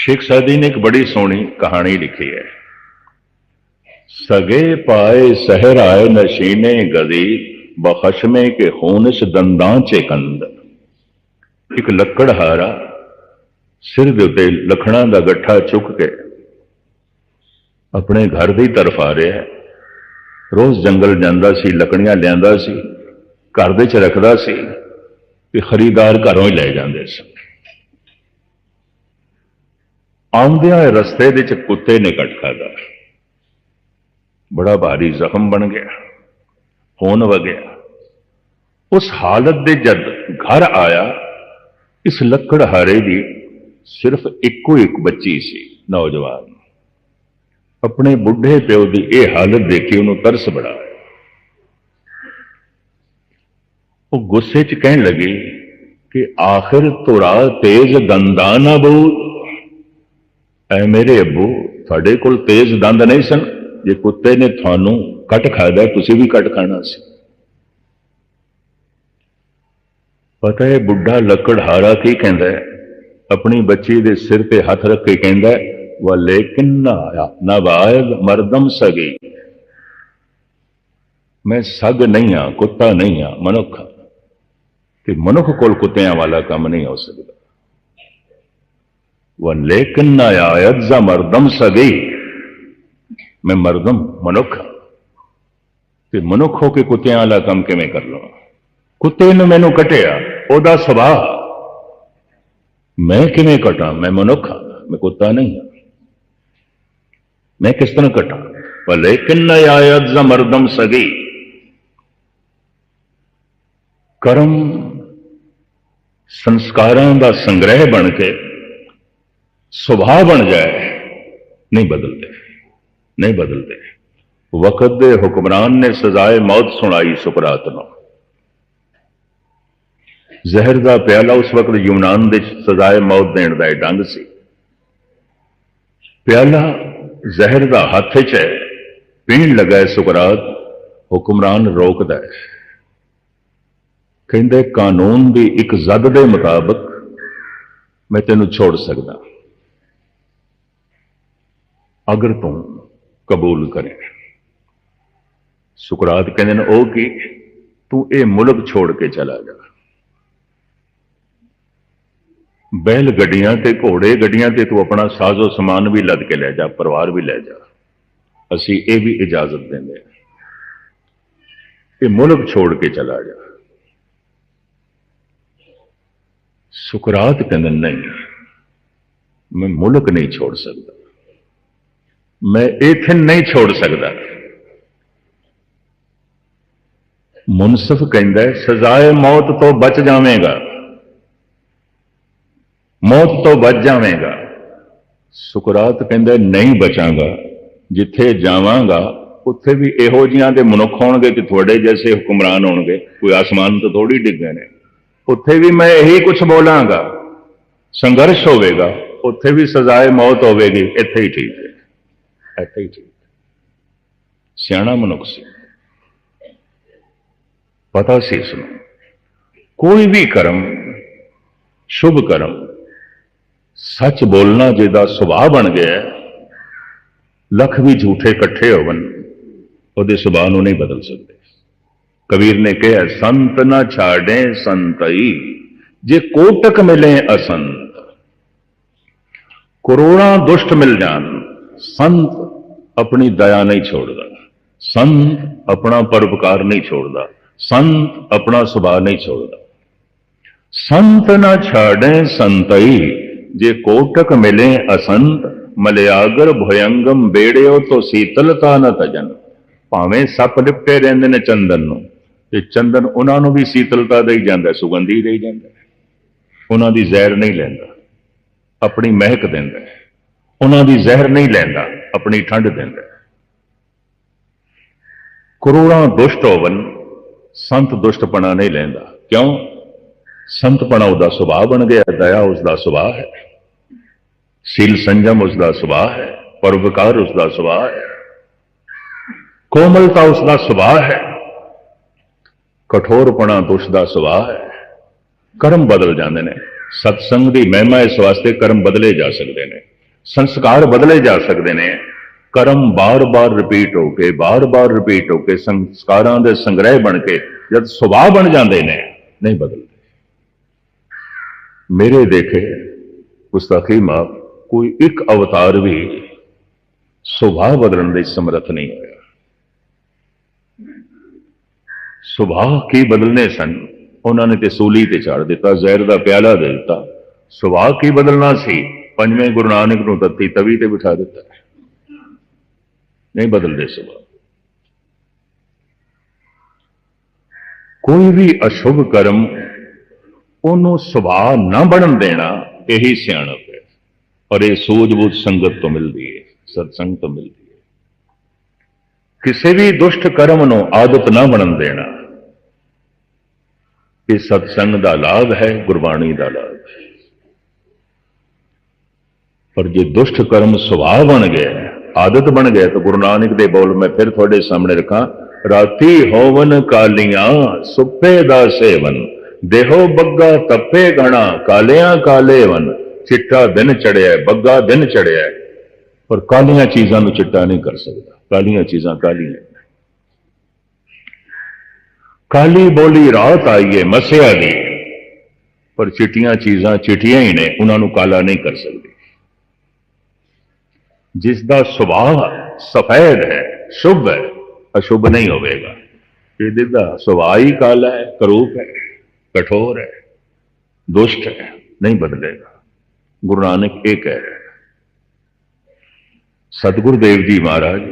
ਸ਼ੇਖ ਸਾਦੀ ਨੇ ਇੱਕ ਬੜੀ ਸੋਹਣੀ ਕਹਾਣੀ ਲਿਖੀ ਹੈ। ਸਗੇ ਪਾਏ ਸਹਿਰ ਆਏ ਨਸ਼ੀਨੇ ਗਦੀ ਬਖਸ਼ਮੇ ਕੇ ਖੂਨਸ ਦੰਦਾਂ ਚ ਕੰਦ। ਇੱਕ ਲੱਕੜਹਾਰਾ ਸਿਰ ਦੇ ਉੱਤੇ ਲਖਣਾ ਦਾ ਗੱਠਾ ਚੁੱਕ ਕੇ ਆਪਣੇ ਘਰ ਦੀ ਤਰਫ ਆ ਰਿਹਾ ਰੋਜ਼ ਜੰਗਲ ਜਾਂਦਾ ਸੀ, ਲੱਕੜੀਆਂ ਲਿਆਂਦਾ ਸੀ, ਘਰ ਦੇ ਚ ਰੱਖਦਾ ਸੀ ਤੇ ਖਰੀਦਾਰ ਘਰੋਂ ਹੀ ਲੈ ਜਾਂਦੇ ਸੀ ਆਉਂਦਿਆਂ ਰਸਤੇ ਦੇ ਚ ਕੁੱਤੇ ਨੇ ਕੱਟ ਖਾਦਾ ਬੜਾ ਭਾਰੀ ਜ਼ਖਮ ਬਣ ਗਿਆ ਹੋਣ ਵਗਿਆ ਉਸ ਹਾਲਤ ਦੇ ਜਦ ਘਰ ਆਇਆ, ਇਸ ਲੱਕੜਹਾਰੇ ਦੀ ਸਿਰਫ ਇੱਕੋ ਇੱਕ ਬੱਚੀ ਸੀ, ਨੌਜਵਾਨ। ਆਪਣੇ ਬੁੱਢੇ ਪਿਓ ਦੀ ਇਹ ਹਾਲਤ ਦੇਖੀ ਉਹਨੂੰ ਤਰਸ ਬੜਾ ਉਹ ਗੁੱਸੇ 'ਚ ਕਹਿਣ ਲੱਗੀ ਕਿ ਆਖਿਰ ਤੁਰਾ ਤੇਜ਼ ਦੰਦਾਂ ਨਾ ਬਹੂ। ਐ ਮੇਰੇ ਅੱਬੂ ਤੁਹਾਡੇ ਕੋਲ ਤੇਜ਼ ਦੰਦ ਨਹੀਂ ਸਨ? ਜੇ ਕੁੱਤੇ ਨੇ ਤੁਹਾਨੂੰ ਕੱਟ ਖਾਦਾ ਤੁਸੀਂ ਵੀ ਕੱਟ ਖਾਣਾ ਸੀ। ਪਤਾ ਹੈ ਬੁੱਢਾ ਲੱਕੜਹਾਰਾ ਕੀ ਕਹਿੰਦਾ ਹੈ? ਆਪਣੀ ਬੱਚੀ ਦੇ ਸਿਰ ਤੇ ਹੱਥ ਰੱਖ ਕੇ ਕਹਿੰਦਾ ਹੈ, ਵਾ ਲੇਕਿਨ ਨਾ ਆਇਆ? ਨਵਾਇਦ ਮਰਦਮ ਸਗੀ। ਮੈਂ ਸਗ ਨਹੀਂ ਆ ਕੁੱਤਾ ਨਹੀਂ ਆ ਮਨੁੱਖ ਹਾਂ। ਕਿ ਮਨੁੱਖ ਕੋਲ ਕੁੱਤਿਆਂ ਵਾਲਾ ਕੰਮ ਨਹੀਂ ਹੋ ਸਕਦਾ। ਵਾ ਲੇਕਿਨ ਨਾ ਆਇਦ ਜ਼ਾ ਮਰਦਮ ਸਗੀ ਮੈਂ ਮਰਦਮ ਮਨੁੱਖ ਹਾਂ। ਤੇ ਮਨੁੱਖ ਹੋ ਕੇ ਕੁੱਤਿਆਂ ਵਾਲਾ ਕੰਮ ਕਿਵੇਂ ਕਰ ਲਵਾਂ ਕੁੱਤੇ ਨੇ ਮੈਨੂੰ ਕਟਿਆ ਉਹਦਾ ਸੁਭਾਅ ਮੈਂ ਕਿਵੇਂ ਕਟਾਂ ਮੈਂ ਮਨੁੱਖ ਹਾਂ ਮੈਂ ਕੁੱਤਾ ਨਹੀਂ ਮੈਂ ਕਿਸ ਤਰ੍ਹਾਂ ਕਟਾਂ ਪਰ ਲੇਕਿਨ ਨਾ ਆਇਦ ਮਰਦਮ ਸਗੀ ਕਰਮ ਸੰਸਕਾਰਾਂ ਦਾ ਸੰਗ੍ਰਹਿ ਬਣ ਕੇ ਸੁਭਾਅ ਬਣ ਜਾਏ, ਨਹੀਂ ਬਦਲਦੇ। ਨਹੀਂ ਬਦਲਦੇ। ਵਕਤ ਦੇ ਹੁਕਮਰਾਨ ਨੇ ਸਜ਼ਾਏ ਮੌਤ ਸੁਣਾਈ ਸੁਕਰਾਤ ਨੂੰ। ਜ਼ਹਿਰ ਦਾ ਪਿਆਲਾ ਉਸ ਵਕਤ ਯੂਨਾਨ ਦੇ ਸਜ਼ਾਏ ਮੌਤ ਦੇਣ ਦਾ ਇਹ ਢੰਗ ਸੀ। ਪਿਆਲਾ ਜ਼ਹਿਰ ਦਾ ਹੱਥ 'ਚ ਹੈ, ਪੀਣ ਲੱਗਾ ਸੁਕਰਾਤ ਹੁਕਮਰਾਨ ਰੋਕਦਾ ਹੈ। ਕਹਿੰਦੇ ਕਾਨੂੰਨ ਦੀ ਇੱਕ ਜ਼ਦ ਦੇ ਮੁਤਾਬਕ ਮੈਂ ਤੈਨੂੰ ਛੋੜ ਸਕਦਾ। ਅਗਰ ਤੂੰ ਕਬੂਲ ਕਰੇ। ਸੁਕਰਾਤ ਕਹਿੰਦੇ ਨੇ, ਉਹ ਕਿ? ਤੂੰ ਇਹ ਮੁਲਕ ਛੋੜ ਕੇ ਚਲਾ ਜਾ। ਬੈਲ ਗੱਡੀਆਂ ਤੇ, ਘੋੜੇ ਗੱਡੀਆਂ ਤੇ ਤੂੰ ਆਪਣਾ ਸਾਜ਼ੋ ਸਮਾਨ ਵੀ ਲੱਦ ਕੇ ਲੈ ਜਾ, ਪਰਿਵਾਰ ਵੀ ਲੈ ਜਾ। ਅਸੀਂ ਇਹ ਵੀ ਇਜਾਜ਼ਤ ਦਿੰਦੇ ਹਾਂ। ਇਹ ਮੁਲਕ ਛੋੜ ਕੇ ਚਲਾ ਜਾ। ਸੁਕਰਾਤ ਕਹਿੰਦੇ ਨਹੀਂ, ਮੈਂ ਮੁਲਕ ਨਹੀਂ ਛੋੜ ਸਕਦਾ। ਮੈਂ ਏਥਨ ਨਹੀਂ ਛੋੜ ਸਕਦਾ। ਮੁਨਸਫ ਕਹਿੰਦਾ ਹੈ, ਸਜ਼ਾਏ ਮੌਤ ਤੋਂ ਬਚ ਜਾਵੇਂਗਾ। ਮੌਤ ਤੋਂ ਬਚ ਜਾਵੇਂਗਾ। ਸੁਕਰਾਤ ਕਹਿੰਦਾ ਨਹੀਂ ਬਚਾਂਗਾ। ਜਿੱਥੇ ਜਾਵਾਂਗਾ ਉੱਥੇ ਵੀ ਇਹੋ ਜਿਹਾਂ ਦੇ ਮਨੁੱਖ ਹੋਣਗੇ ਕਿ ਤੁਹਾਡੇ ਜੈਸੇ ਹੁਕਮਰਾਨ ਹੋਣਗੇ। ਕੋਈ ਆਸਮਾਨ ਤੋਂ ਥੋੜੀ ਡਿੱਗੇ ਨੇ। ਉੱਥੇ ਵੀ ਮੈਂ ਇਹੀ ਕੁਝ ਬੋਲਾਂਗਾ। ਸੰਘਰਸ਼ ਹੋਵੇਗਾ। ਉੱਥੇ ਵੀ ਸਜ਼ਾਏ ਮੌਤ ਹੋਵੇਗੀ। ਇੱਥੇ ਹੀ ਠੀਕ ਹੈ। ਇੱਥੇ ਹੀ ਠੀਕ। ਸਿਆਣਾ ਮਨੁੱਖ ਸੀ। ਪਤਾ ਸੀ ਇਸ ਨੂੰ, ਕੋਈ ਵੀ ਕਰਮ, ਸ਼ੁਭ ਕਰਮ, ਸੱਚ ਬੋਲਣਾ ਜਿਹਦਾ ਸੁਭਾਅ ਬਣ ਗਿਆ, ਲੱਖ ਵੀ ਝੂਠੇ ਇਕੱਠੇ ਹੋਵਨ ਉਹਦੇ ਸੁਭਾਅ ਨੂੰ ਨਹੀਂ ਬਦਲ ਸਕਦੇ। ਕਬੀਰ ਨੇ ਕਿਹਾ, ਸੰਤ ਨਾ ਛਾੜੇ ਸੰਤਈ, ਜੇ ਕੋਟਕ ਮਿਲੇ ਅਸੰਤ, ਕਰੋੜਾਂ ਦੁਸ਼ਟ ਮਿਲ ਜਾਣ ਸੰਤ ਆਪਣੀ ਦਇਆ ਨਹੀਂ ਛੋੜਦਾ। ਸੰਤ ਆਪਣਾ ਪਰਉਪਕਾਰ ਨਹੀਂ ਛੋੜਦਾ। ਸੰਤ ਆਪਣਾ ਸੁਭਾਅ ਨਹੀਂ ਛੋੜਦਾ। ਸੰਤ ਨਾ ਛਾੜੇ ਸੰਤਈ, ਜੇ ਕੋਟਕ ਮਿਲੇ ਅਸੰਤ, ਮਲਿਆਗਰ ਭਯੰਗਮ ਬੇੜਿਓ ਤੋਂ ਸੀਤਲਤਾ ਨ ਤਜਨ। ਭਾਵੇਂ ਸੱਪ ਲਿਪਟੇ ਰਹਿੰਦੇ ਨੇ ਚੰਦਨ ਨੂੰ, ਤੇ ਚੰਦਨ ਉਹਨਾਂ ਨੂੰ ਵੀ ਸੀਤਲਤਾ ਦੇਈ ਜਾਂਦਾ, ਸੁਗੰਧੀ ਦੇਈ ਜਾਂਦਾ। ਉਹਨਾਂ ਦੀ ਜ਼ਹਿਰ ਨਹੀਂ ਲੈਂਦਾ। ਆਪਣੀ ਮਹਿਕ ਦਿੰਦਾ। ਉਹਨਾਂ ਦੀ ਜ਼ਹਿਰ ਨਹੀਂ ਲੈਂਦਾ, ਆਪਣੀ ਠੰਡ ਦਿੰਦਾ। ਕਰੋੜਾਂ ਦੁਸ਼ਟ ਹੋਵਨ, ਸੰਤ ਦੁਸ਼ਟਪਣਾ ਨਹੀਂ ਲੈਂਦਾ। ਕਿਉਂ? ਸੰਤਪਣਾ ਉਹਦਾ ਸੁਭਾਅ ਬਣ ਗਿਆ, ਦਇਆ ਉਸਦਾ ਸੁਭਾਅ ਹੈ। ਸੀਲ ਸੰਜਮ ਉਸਦਾ ਸੁਭਾਅ ਹੈ, ਪਰਉਪਕਾਰ ਉਸਦਾ ਸੁਭਾਅ ਹੈ। ਕੋਮਲਤਾ ਉਸਦਾ ਸੁਭਾਅ ਹੈ, ਕਠੋਰਪਣਾ ਦੁਸ਼ ਦਾ ਸੁਭਾਅ ਹੈ। ਕਰਮ ਬਦਲ ਜਾਂਦੇ ਨੇ। ਸਤਸੰਗ ਦੀ ਮਹਿਮਾ ਇਸ ਵਾਸਤੇ ਕਰਮ ਬਦਲੇ ਜਾ ਸਕਦੇ ਨੇ। ਸੰਸਕਾਰ ਬਦਲੇ ਜਾ ਸਕਦੇ ਨੇ। ਕਰਮ ਬਾਰ-ਬਾਰ ਰਿਪੀਟ ਹੋ ਕੇ, ਬਾਰ-ਬਾਰ ਰਿਪੀਟ ਹੋ ਕੇ ਸੰਸਕਾਰਾਂ ਦੇ ਸੰਗ੍ਰਹਿ ਬਣ ਕੇ ਜਦ ਸੁਭਾਅ ਬਣ ਜਾਂਦੇ ਨੇ, ਨਹੀਂ ਬਦਲਦੇ। ਮੇਰੇ ਦੇਖੇ ਗੁਸਤਾਖੀ ਮਾਫ ਕੋਈ ਇੱਕ ਅਵਤਾਰ ਵੀ ਸੁਭਾਅ ਬਦਲਣ ਦੇ ਸਮਰੱਥ ਨਹੀਂ ਹੋਇਆ। ਸੁਭਾਅ ਕੀ ਬਦਲਨੇ ਸਨ, ਉਹਨਾਂ ਨੇ ਤੇ ਸੂਲੀ ਤੇ ਚੜ ਦਿੱਤਾ, ਜ਼ਹਿਰ ਦਾ ਪਿਆਲਾ ਦੇ ਦਿੱਤਾ। ਸੁਭਾਅ ਕੀ ਬਦਲਣਾ ਸੀ ਪੰਜਵੇਂ ਗੁਰੂ ਨਾਨਕ ਨੂੰ ਤੱਤੀ ਤਵੀ ਤੇ ਬਿਠਾ ਦਿੱਤਾ। ਨਹੀਂ ਬਦਲਦੇ ਸੁਭਾਅ। ਕੋਈ ਵੀ ਅਸ਼ੁਭ ਕਰਮ, ਉਹਨੂੰ ਸੁਭਾਅ ਨਾ ਬਣਨ ਦੇਣਾ, ਇਹੀ ਸਿਆਣਪ ਹੈ। ਔਰ ਇਹ ਸੂਝ-ਬੂਝ ਸੰਗਤ ਤੋਂ ਮਿਲਦੀ ਹੈ, ਸਤਸੰਗ ਤੋਂ ਮਿਲਦੀ ਹੈ। ਕਿਸੇ ਵੀ ਦੁਸ਼ਟ ਕਰਮ ਨੂੰ ਆਦਤ ਨਾ ਬਣਨ ਦੇਣਾ, ਇਹ ਸਤਸੰਗ ਦਾ ਲਾਭ ਹੈ, ਗੁਰਬਾਣੀ ਦਾ ਲਾਭ ਹੈ। ਪਰ ਜੇ ਦੁਸ਼ਟ ਕਰਮ ਸੁਭਾਅ ਬਣ ਗਏ, ਆਦਤ ਬਣ ਗਏ, ਤਾਂ ਗੁਰੂ ਨਾਨਕ ਦੇ ਬੋਲ ਮੈਂ ਫਿਰ ਤੁਹਾਡੇ ਸਾਹਮਣੇ ਰੱਖਾਂ, ਰਾਤੀ ਹੋਵਨ ਕਾਲੀਆਂ, ਸੁੱਪੇ ਦਾ ਸੇਵਨ, ਦੇਹੋ ਬੱਗਾ ਤੱਪੇ ਗਣਾ ਕਾਲਿਆਂ ਕਾਲੇ ਵਨ ਚਿੱਟਾ ਦਿਨ ਚੜਿਆ, ਬੱਗਾ ਦਿਨ ਚੜਿਆ। ਪਰ ਕਾਲੀਆਂ ਚੀਜ਼ਾਂ ਨੂੰ ਚਿੱਟਾ ਨਹੀਂ ਕਰ ਸਕਦਾ, ਕਾਲੀਆਂ ਚੀਜ਼ਾਂ ਕਾਲੀਆਂ ਕਾਲੀ ਬੋਲੀ ਰਾਤ ਆਈਏ ਮਸਿਆ ਦੀ, ਪਰ ਚਿੱਟੀਆਂ ਚੀਜ਼ਾਂ ਚਿੱਟੀਆਂ ਹੀ ਨੇ, ਉਹਨਾਂ ਨੂੰ ਕਾਲਾ ਨਹੀਂ ਕਰ ਸਕਦਾ। ਜਿਸ ਦਾ ਸੁਭਾਅ ਸਫੈਦ ਹੈ ਸ਼ੁਭ ਹੈ ਅਸ਼ੁਭ ਨਹੀਂ ਹੋਵੇਗਾ ਇਹਦੇ ਦਾ ਸੁਭਾਅ ਹੀ ਕਾਲਾ ਹੈ ਕਰੂਪ ਹੈ ਕਠੋਰ ਹੈ ਦੁਸ਼ਟ ਹੈ ਨਹੀਂ ਬਦਲੇਗਾ ਗੁਰੂ ਨਾਨਕ ਇਹ ਕਹਿ ਰਿਹਾ ਸਤਿਗੁਰ ਦੇਵ ਜੀ ਮਹਾਰਾਜ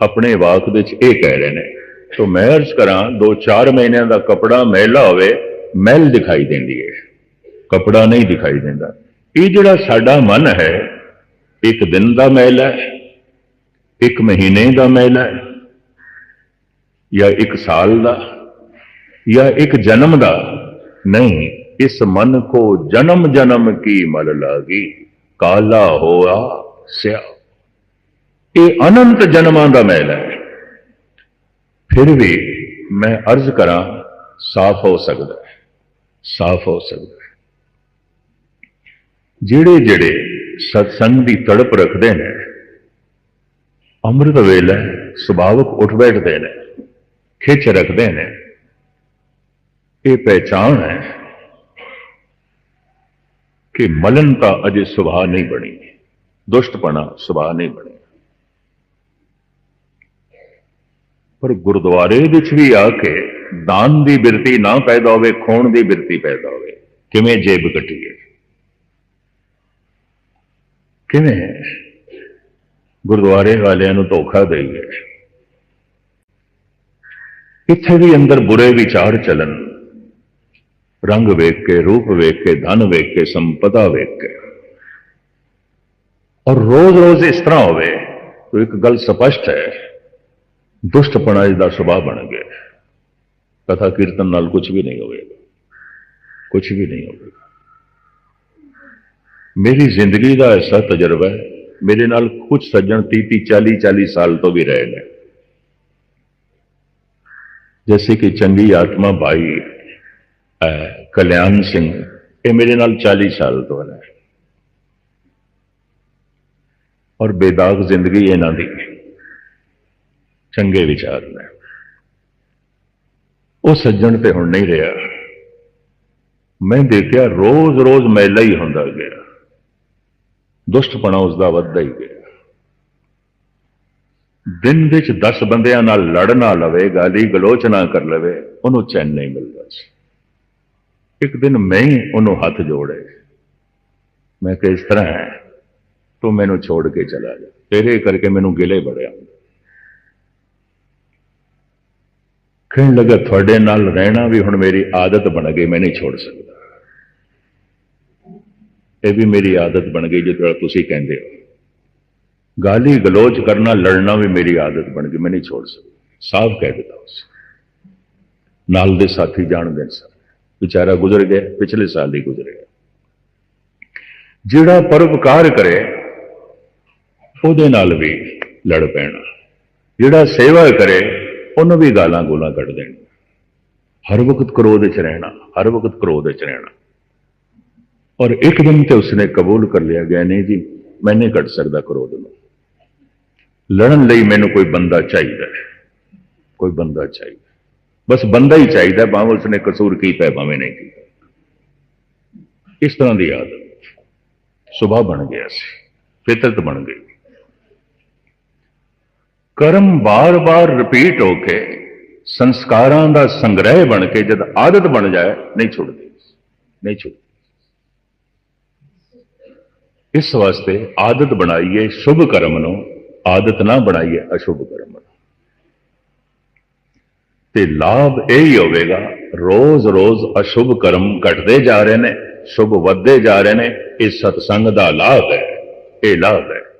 ਆਪਣੇ ਵਾਕ ਵਿੱਚ ਇਹ ਕਹਿ ਰਹੇ ਨੇ ਤੋ ਮੈਂ ਅਰਜ਼ ਕਰਾਂ 2-4 ਮਹੀਨਿਆਂ ਦਾ ਕਪੜਾ ਮੈਲਾ ਹੋਵੇ ਮੈਲ ਦਿਖਾਈ ਦਿੰਦੀ ਹੈ ਕਪੜਾ ਨਹੀਂ ਦਿਖਾਈ ਦਿੰਦਾ ਇਹ ਜਿਹੜਾ ਸਾਡਾ ਮਨ ਹੈ ਇੱਕ ਦਿਨ ਦਾ ਮੈਲ ਹੈ, ਇੱਕ ਮਹੀਨੇ ਦਾ ਮੈਲ ਹੈ, ਜਾਂ ਇੱਕ ਸਾਲ ਦਾ, ਜਾਂ ਇੱਕ ਜਨਮ ਦਾ। ਨਹੀਂ, ਇਸ ਮਨ ਕੋ ਜਨਮ ਜਨਮ ਕੀ ਮਲ ਲਾਗੀ, ਕਾਲਾ ਹੋਆ ਸਿਆ। ਇਹ ਅਨੰਤ ਜਨਮਾਂ ਦਾ ਮੈਲ ਹੈ। ਫਿਰ ਵੀ ਮੈਂ ਅਰਜ਼ ਕਰਾਂ, ਸਾਫ਼ ਹੋ ਸਕਦਾ ਹੈ, ਸਾਫ਼ ਹੋ ਸਕਦਾ ਹੈ। ਜਿਹੜੇ ਜਿਹੜੇ ਸਤਸੰਗ ਦੀ ਤੜਪ ਰੱਖਦੇ ਨੇ। ਅੰਮ੍ਰਿਤ ਵੇਲੇ ਸੁਭਾਵਕ ਉੱਠ ਬੈਠਦੇ ਨੇ, ਖਿੱਚ ਰੱਖਦੇ ਨੇ। ਇਹ ਪਹਿਚਾਨ ਹੈ ਕਿ ਮਲਨ ਤਾਂ ਅਜੇ ਸੁਭਾਅ ਨਹੀਂ ਬਣੀ, ਦੁਸ਼ਟਪਣਾ ਸੁਭਾਅ ਨਹੀਂ ਬਣੀ। ਪਰ ਗੁਰਦੁਆਰੇ ਵਿੱਚ ਵੀ ਆ ਕੇ ਦਾਨ ਦੀ ਬਿਰਤੀ ਨਾ ਪੈਦਾ ਹੋਵੇ, ਖੋਣ ਦੀ ਬਿਰਤੀ ਪੈਦਾ ਹੋਵੇ, ਕਿਵੇਂ ਜੇਬ ਕੱਟੀਏ? ਕਿਵੇਂ ਗੁਰਦੁਆਰੇ ਵਾਲਿਆਂ ਨੂੰ ਧੋਖਾ ਦੇਈਏ ਇੱਥੇ ਵੀ ਅੰਦਰ ਬੁਰੇ ਵਿਚਾਰ ਚੱਲਣ। ਰੰਗ ਵੇਖ ਕੇ, ਰੂਪ ਵੇਖ ਕੇ, ਧਨ ਵੇਖ ਕੇ, ਸੰਪਦਾ ਵੇਖ ਕੇ। ਔਰ ਰੋਜ਼-ਰੋਜ਼ ਇਸ ਤਰ੍ਹਾਂ ਹੋਵੇ, ਤਾਂ ਇੱਕ ਗੱਲ ਸਪਸ਼ਟ ਹੈ। ਦੁਸ਼ਟਪਣਾ ਇਸ ਦਾ ਸੁਭਾਅ ਬਣ ਗਿਆ। ਕਥਾ ਕੀਰਤਨ ਨਾਲ ਕੁਝ ਵੀ ਨਹੀਂ ਹੋਵੇਗਾ। ਕੁਝ ਵੀ ਨਹੀਂ ਹੋਵੇਗਾ। ਮੇਰੀ ਜ਼ਿੰਦਗੀ ਦਾ ਐਸਾ ਤਜਰਬਾ ਹੈ ਮੇਰੇ ਨਾਲ ਕੁਝ ਸੱਜਣ 30 40 40 ਸਾਲ ਤੋਂ ਵੀ ਰਹੇ ਨੇ जैसे कि चंगी आत्मा भाई कल्याण सिंह ये मेरे नाल 40 साल तो है और बेदाग जिंदगी इन्हों की ਚੰਗੇ ਵਿਚਾਰ ਨੇ ਉਹ ਸੱਜਣ ਤੇ ਹੁਣ ਨਹੀਂ ਰਿਹਾ ਮੈਂ ਦੇਖਿਆ ਰੋਜ਼-ਰੋਜ਼ ਮੈਲਾ ਹੀ ਹੁੰਦਾ ਗਿਆ ਦੁਸ਼ਟਪਣਾ ਉਸ ਦਾ ਵੱਧਦਾ ਹੀ ਗਿਆ। ਦਿਨ ਵਿੱਚ 10 ਬੰਦਿਆਂ ਨਾਲ ਲੜ ਨਾ ਲਵੇ, ਗਾਲੀ ਗਲੋਚ ਨਾ ਕਰ ਲਵੇ, ਉਹਨੂੰ ਚੈਨ ਨਹੀਂ ਮਿਲਦਾ ਸੀ। ਇੱਕ ਦਿਨ ਮੈਂ ਉਹਨੂੰ ਹੱਥ ਜੋੜੇ। ਮੈਂ ਕਿ ਇਸ ਤਰ੍ਹਾਂ ਹੈ, ਤੂੰ ਮੈਨੂੰ ਛੋੜ ਕੇ ਚਲਾ ਜਾ। ਤੇਰੇ ਕਰਕੇ ਮੈਨੂੰ ਗਿਲੇ ਬੜਿਆ ਕਹਿਣ ਲੱਗਾ, ਤੁਹਾਡੇ ਨਾਲ ਰਹਿਣਾ ਵੀ ਹੁਣ ਮੇਰੀ ਆਦਤ ਬਣ ਗਈ, ਮੈਂ ਨਹੀਂ ਛੋੜ ਸਕਦਾ। ਇਹ ਵੀ ਮੇਰੀ ਆਦਤ ਬਣ ਗਈ ਜਿਸ ਤੁਸੀਂ ਕਹਿੰਦੇ ਹੋ। ਗਾਲੀ ਗਲੋਚ ਕਰਨਾ, ਲੜਨਾ ਵੀ ਮੇਰੀ ਆਦਤ ਬਣ ਗਈ, ਮੈਂ ਨਹੀਂ ਛੋੜ ਸਕਦਾ। ਸਾਫ਼ ਕਹਿ ਦਿੱਤਾ ਉਸ ਨਾਲ ਦੇ ਸਾਥੀ ਜਾਣਦੇ ਸਨ ਵਿਚਾਰਾ ਗੁਜ਼ਰ ਗਿਆ, ਪਿਛਲੇ ਸਾਲ ਹੀ ਗੁਜ਼ਰਿਆ ਜਿਹੜਾ ਪਰਉਪਕਾਰ ਕਰੇ, ਉਹਦੇ ਨਾਲ ਵੀ ਲੜ ਪੈਣਾ। ਜਿਹੜਾ ਸੇਵਾ ਕਰੇ, ਉਹਨੂੰ ਵੀ ਗਾਲਾਂ ਗੋਲਾਂ ਕੱਢ ਦੇਣ ਹਰ ਵਕਤ ਕ੍ਰੋਧ ਵਿੱਚ ਰਹਿਣਾ, ਹਰ ਵਕਤ ਕ੍ਰੋਧ ਵਿੱਚ ਰਹਿਣਾ। ਔਰ ਇੱਕ ਦਿਨ ਤੇ ਉਸਨੇ ਕਬੂਲ ਕਰ ਲਿਆ ਗਿਆ ਨਹੀਂ ਜੀ ਮੈਂ ਨਹੀਂ ਕੱਢ ਸਕਦਾ ਕ੍ਰੋਧ ਨੂੰ। ਲੜਨ ਲਈ ਮੈਨੂੰ ਕੋਈ ਬੰਦਾ ਚਾਹੀਦਾ ਕੋਈ ਬੰਦਾ ਚਾਹੀਦਾ ਬਸ ਬੰਦਾ ਹੀ ਚਾਹੀਦਾ ਭਾਵੇਂ ਉਸਨੇ ਕਸੂਰ ਕੀਤਾ ਹੈ, ਭਾਵੇਂ ਨਹੀਂ ਕੀਤਾ। ਇਸ ਤਰ੍ਹਾਂ ਦੀ ਆਦਤ ਸੁਭਾਅ ਬਣ ਗਿਆ ਸੀ ਫਿਤਰਤ ਬਣ ਗਈ। ਕਰਮ ਬਾਰ-ਬਾਰ ਰਿਪੀਟ ਹੋ ਕੇ ਸੰਸਕਾਰਾਂ ਦਾ ਸੰਗ੍ਰਹਿ ਬਣ ਕੇ ਜਦ ਆਦਤ ਬਣ ਜਾਏ ਨਹੀਂ ਛੁੱਟਦੀ ਨਹੀਂ ਛੁੱਟਦੀ। ਇਸ ਵਾਸਤੇ ਆਦਤ ਬਣਾਈਏ ਸ਼ੁਭ ਕਰਮ ਨੂੰ, ਆਦਤ ਨਾ ਬਣਾਈਏ ਅਸ਼ੁਭ ਕਰਮ ਨੂੰ। ਤੇ ਲਾਭ ਇਹ ਹੀ ਹੋਵੇਗਾ, ਰੋਜ਼-ਰੋਜ਼ ਅਸ਼ੁਭ ਕਰਮ ਘਟਦੇ ਜਾ ਰਹੇ ਨੇ, ਸ਼ੁਭ ਵੱਧਦੇ ਜਾ ਰਹੇ ਨੇ, ਇਹ ਸਤਸੰਗ ਦਾ ਲਾਭ ਹੈ, ਇਹ ਲਾਭ ਹੈ।